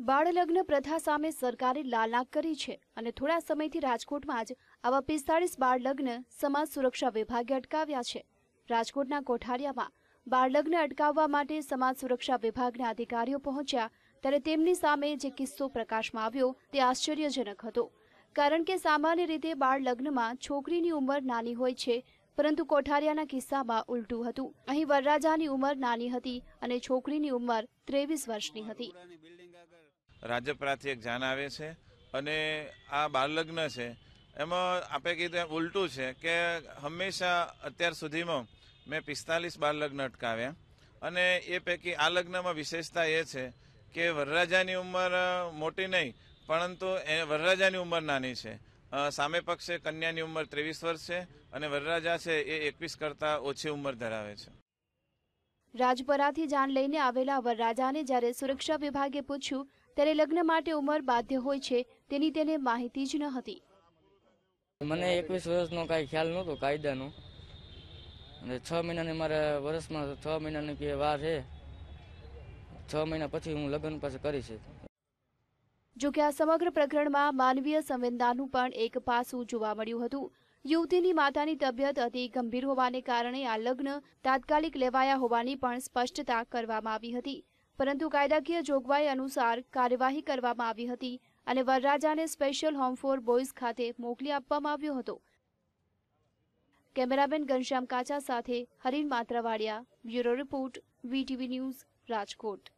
બાળ લગ્ન પ્રથા સામે સરકારે લાલાક કરી છે અને થોડા સમયથી રાજકોટમાં જ આવા પિસ્તાળીસ બાળલગ્ન સમાજ સુરક્ષા વિભાગે અટકાવ્યા છે. રાજકોટના કોઠારિયામાં બાળલગ્ન અટકાવવા માટે સમાજ સુરક્ષા વિભાગના અધિકારીઓ પહોંચ્યા ત્યારે તેમની સામે જે કિસ્સો પ્રકાશમાં આવ્યો તે આશ્ચર્યજનક હતો. કારણ કે સામાન્ય રીતે બાળલગ્નમાં છોકરીની ઉંમર નાની હોય છે, પરંતુ કોઠારિયાના કિસ્સામાં ઉલટું હતું. અહીં વરરાજાની ઉંમર નાની હતી અને છોકરીની ઉંમર ત્રેવીસ વર્ષની હતી. રાજપરાથી એક જાન આવે છે અને આ બાળલગ્ન છે. એમાં આપણે કીધું ઉલટું છે કે હંમેશા અત્યાર સુધીમાં મેં પિસ્તાલીસ બાળલગ્ન અટકાવ્યા. અને એ પૈકી આ લગ્નમાં વિશેષતા એ છે કે વરરાજાની ઉંમર મોટી નહીં, પરંતુ એ વરરાજાની ઉંમર નાની છે. સામે પક્ષે કન્યાની ઉંમર ત્રેવીસ વર્ષ છે અને વરરાજા છે એ એકવીસ કરતાં ઓછી ઉંમર ધરાવે છે. રાજપરાથી જાન લઈને આવેલા વરરાજાને જ્યારે સુરક્ષા વિભાગે પૂછ્યું ત્યારે લગ્ન માટે ઉંમર બાધ્ય હોય છે તેની તેને માહિતી જ ન હતી. મને એકવીસ વર્ષનો કાંઈ ખ્યાલ નહોતો કાયદાનો. અને છ મહિનાની મારે વર્ષમાં છ મહિનાની કે વાર છે છ મહિના પછી હું લગ્ન પાછું કરીશ જો કે આ સમગ્ર પ્રકરણમાં માનવીય સંવેદનાનું પણ એક પાસું જોવા મળ્યું હતું. યુવતીની માતાની તબિયત અતિ ગંભીર હોવાને કારણે આ લગ્ન તાત્કાલિક લેવાયા હોવાની પણ સ્પષ્ટતા કરવામાં આવી હતી. પરંતુ કાયદાકીય જોગવાઈ અનુસાર કાર્યવાહી કરવામાં આવી હતી અને વરરાજાને સ્પેશિયલ હોમ ફોર બોયઝ ખાતે મોકલી આપવામાં આવ્યો હતો. કેમેરામેન ઘનશ્યામ કાચા સાથે Harin Matravadiya, bureau report, VTV news, Rajkot.